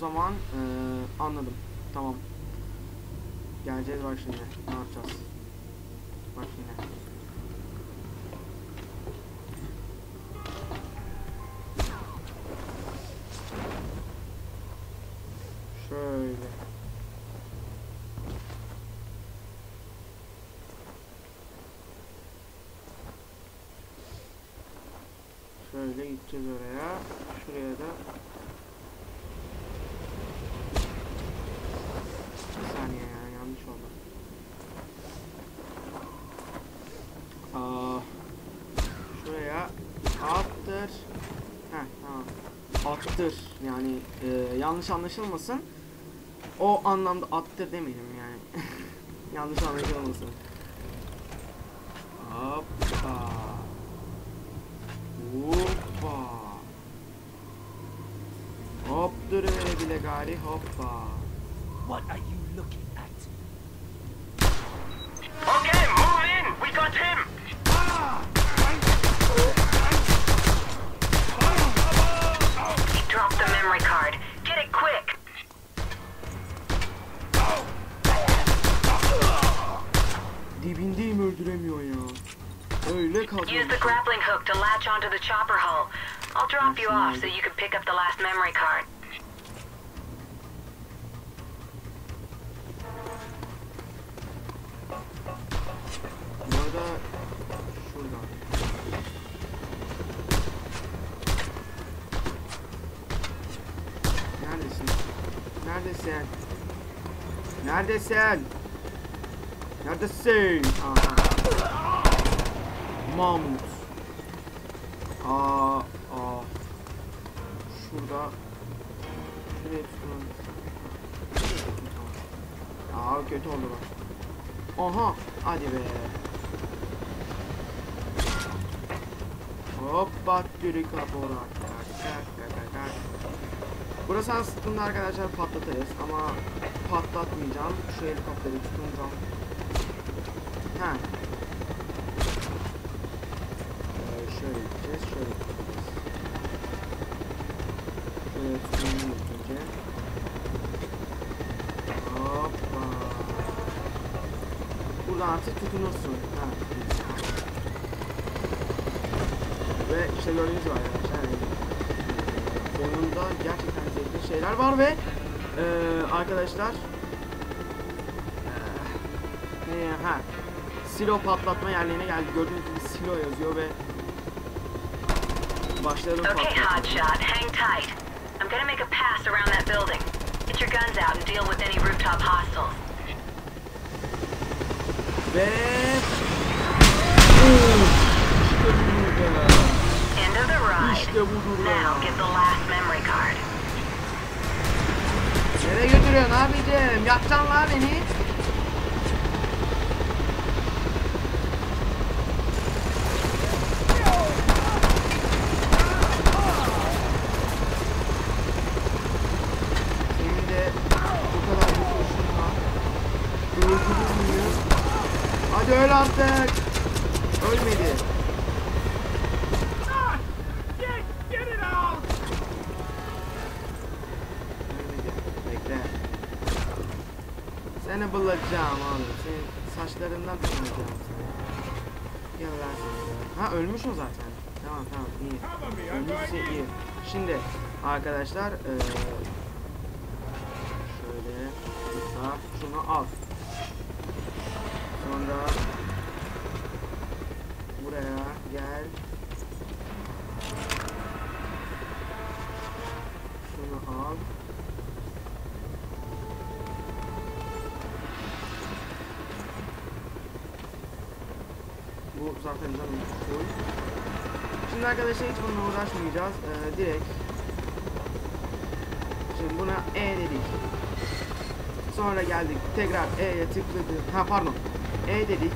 zaman eee, anladım. Tamam. Geleceğiz bak şimdi. Ne yapacağız? Bak şimdi. Şöyle. Şöyle gideceğiz oraya. Şuraya da Bir saniye ya yanlış oldu. Aa, şuraya attır. Heh tamam. Attır yani e, yanlış anlaşılmasın. O anlamda attır demeyelim yani. yanlış anlaşılmasın. Hoppa. Hoppa. Hop duruver bile gari hoppa. What are you looking at? Okay, move in. We got him. He Dibindeyim öldüremiyor ya. Öyle kazanmış. Use the grappling hook to latch onto the chopper hull. I'll drop you off so you can pick up the last memory card. Bu arada şuradan. Neredesin? Neredesin? Neredesin? Neredesin? Aha. Mahmut. Aa, aa. Şurada. Şuraya tutalım. Aa kötü oldu bak. Aha hadi be. Hoppa dürü kapora. Burası aslında arkadaşlar patlatırız ama patlatmayacağım. Şu helikopteri tutunacağım. Ha. Ee, şöyle gideceğiz, şöyle gideceğiz. Şöyle tutunayım ilk önce. Hoppa. Buradan artık tutunursun. Ha. Ve işte gördüğünüz gibi arkadaşlar yani oyununda gerçekten zevkli şeyler var ve eee arkadaşlar ne ha silo patlatma yerlerine geldi. Gördüğünüz gibi silo yazıyor ve başlayalım Okay, hotshot, hang tight. I'm gonna make a pass around that building. Get your guns out and deal with any rooftop hostiles. Ve. End of the ride. İşte budur. Now get the last memory card. Nereye götürüyorsun abicim? Yakacaksın lan beni. Hadi öl artık. Ölmedi. Bekle. Seni bulacağım oğlum. Senin saçlarından tanıyacağım seni. Gel lan seni. Ha ölmüş o zaten. Tamam tamam iyi. Ölmüşse iyi. Şimdi arkadaşlar eee şöyle şunu al. Sonra zaten canım. Şimdi arkadaşlar hiç bununla uğraşmayacağız. Ee, direkt Şimdi buna E dedik. Sonra geldik tekrar E'ye tıkladık. Ha pardon. E dedik.